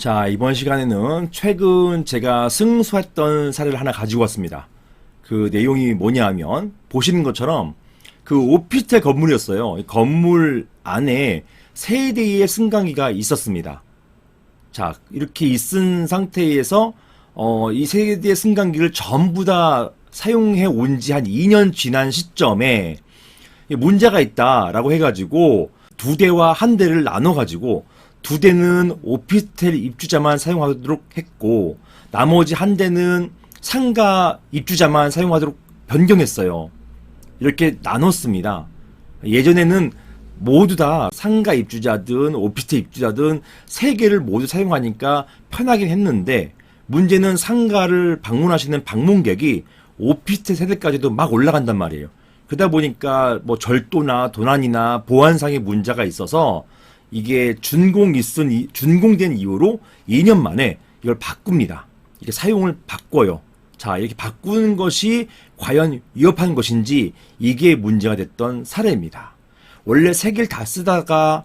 자, 이번 시간에는 최근 제가 승소했던 사례를 하나 가지고 왔습니다. 그 내용이 뭐냐 하면, 보시는 것처럼 그 오피스텔 건물이었어요. 이 건물 안에 세 대의 승강기가 있었습니다. 자, 이렇게 있은 상태에서, 어, 이 세 대의 승강기를 전부 다 사용해 온 지 한 2년 지난 시점에 이 문제가 있다라고 해가지고 두 대와 한 대를 나눠가지고 두 대는 오피스텔 입주자만 사용하도록 했고 나머지 한 대는 상가 입주자만 사용하도록 변경했어요. 이렇게 나눴습니다. 예전에는 모두 다 상가 입주자든 오피스텔 입주자든 세 개를 모두 사용하니까 편하긴 했는데 문제는 상가를 방문하시는 방문객이 오피스텔 세대까지도 막 올라간단 말이에요. 그러다 보니까 뭐 절도나 도난이나 보안상의 문제가 있어서 이게 준공 있은 이- 준공된 이후로 2년 만에 이걸 바꿉니다. 이게 사용을 바꿔요. 자, 이렇게 바꾸는 것이 과연 위협한 것인지 이게 문제가 됐던 사례입니다. 원래 세 개를 다 쓰다가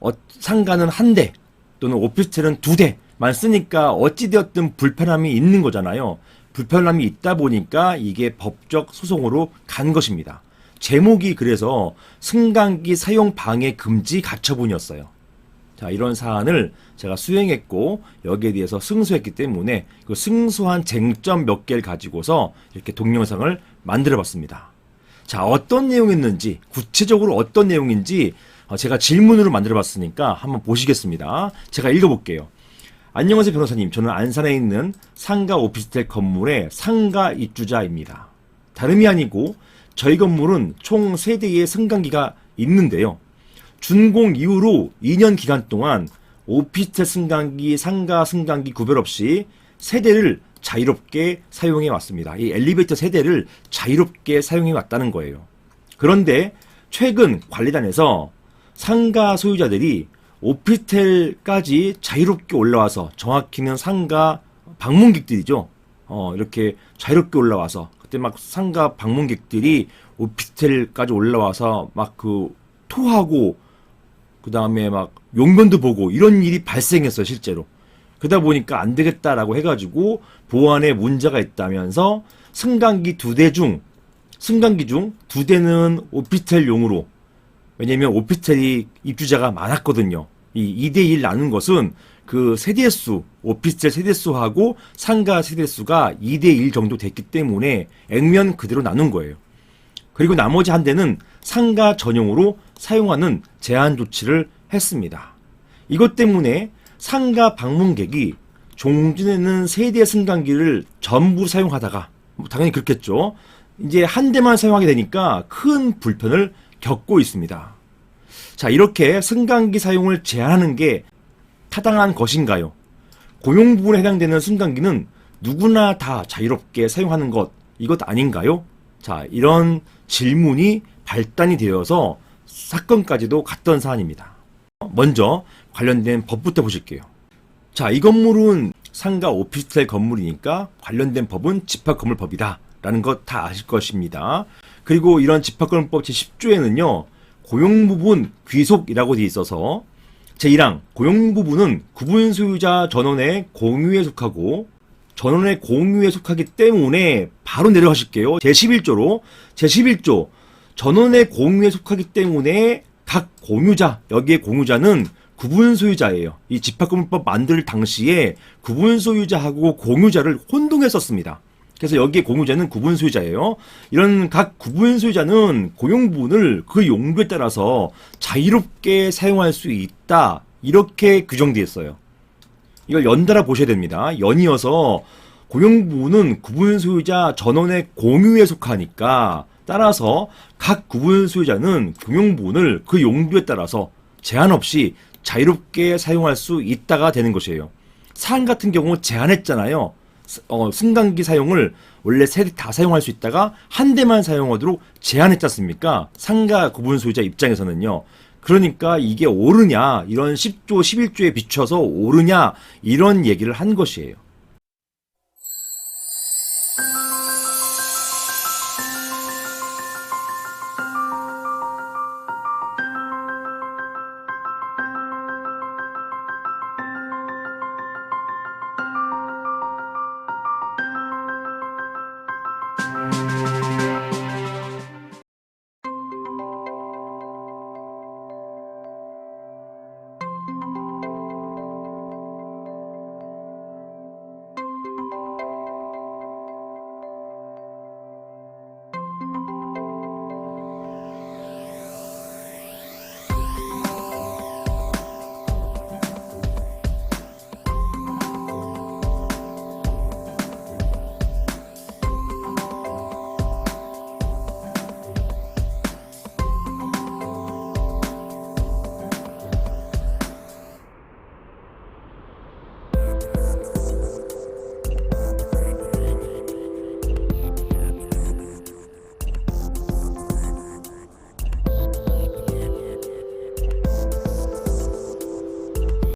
어, 상가는 한 대 또는 오피스텔은 두 대만 쓰니까 어찌되었든 불편함이 있는 거잖아요. 불편함이 있다 보니까 이게 법적 소송으로 간 것입니다. 제목이 그래서 승강기 사용 방해 금지 가처분이었어요. 자, 이런 사안을 제가 수행했고 여기에 대해서 승소했기 때문에 그 승소한 쟁점 몇 개를 가지고서 이렇게 동영상을 만들어 봤습니다. 자, 어떤 내용이었는지, 구체적으로 어떤 내용인지 어, 제가 질문으로 만들어 봤으니까 한번 보시겠습니다. 제가 읽어 볼게요. 안녕하세요, 변호사님. 저는 안산에 있는 상가 오피스텔 건물의 상가 입주자입니다. 다름이 아니고 저희 건물은 총 3대의 승강기가 있는데요. 준공 이후로 2년 기간 동안 오피스텔 승강기, 상가 승강기 구별 없이 세대를 자유롭게 사용해 왔습니다. 이 엘리베이터 세대를 자유롭게 사용해 왔다는 거예요. 그런데 최근 관리단에서 상가 소유자들이 오피스텔까지 자유롭게 올라와서 정확히는 상가 방문객들이죠. 어, 이렇게 자유롭게 올라와서 그때 막 상가 방문객들이 오피스텔까지 올라와서 막 그 토하고 그 다음에 막 용변도 보고 이런 일이 발생했어요 실제로. 그러다 보니까 안 되겠다라고 해가지고 보안에 문제가 있다면서 승강기 두 대 중 승강기 중 두 대는 오피스텔용으로 왜냐면 오피스텔이 입주자가 많았거든요. 이 2대1 나눈 것은 그 세대수, 오피스텔 세대수하고 상가 세대수가 2대1 정도 됐기 때문에 액면 그대로 나눈 거예요. 그리고 나머지 한 대는 상가 전용으로 사용하는 제한 조치를 했습니다. 이것 때문에 상가 방문객이 종전에는 세대 승강기를 전부 사용하다가 뭐 당연히 그렇겠죠. 이제 한 대만 사용하게 되니까 큰 불편을 겪고 있습니다. 자, 이렇게 승강기 사용을 제한하는 게 타당한 것인가요? 고용 부분에 해당되는 승강기는 누구나 다 자유롭게 사용하는 것, 이것 아닌가요? 자, 이런 질문이 발단이 되어서 사건까지도 갔던 사안입니다. 먼저 관련된 법부터 보실게요. 자, 이 건물은 상가 오피스텔 건물이니까 관련된 법은 집합건물법이다. 라는 것 다 아실 것입니다. 그리고 이런 집합건물법 제10조에는요, 고용 부분 귀속이라고 되어 있어서 제1항 고용부분은 구분 소유자 전원의 공유에 속하고 전원의 공유에 속하기 때문에 바로 내려가실게요. 제11조로 제11조 전원의 공유에 속하기 때문에 각 공유자 여기에 공유자는 구분 소유자예요. 이 집합건물법 만들 당시에 구분 소유자하고 공유자를 혼동했었습니다. 그래서 여기에 공유자는 구분 소유자예요. 이런 각 구분 소유자는 고용부분을 그 용도에 따라서 자유롭게 사용할 수 있다. 이렇게 규정되어 있어요. 이걸 연달아 보셔야 됩니다. 연이어서 고용부는 구분 소유자 전원의 공유에 속하니까 따라서 각 구분 소유자는 공용부분을 그 용도에 따라서 제한 없이 자유롭게 사용할 수 있다가 되는 것이에요. 사안 같은 경우 제한했잖아요. 스- 어, 승강기 사용을 원래 세 대 다 사용할 수 있다가 한 대만 사용하도록 제한했지 않습니까? 상가 구분 소유자 입장에서는요. 그러니까 이게 옳으냐, 이런 10조, 11조에 비춰서 옳으냐, 이런 얘기를 한 것이에요.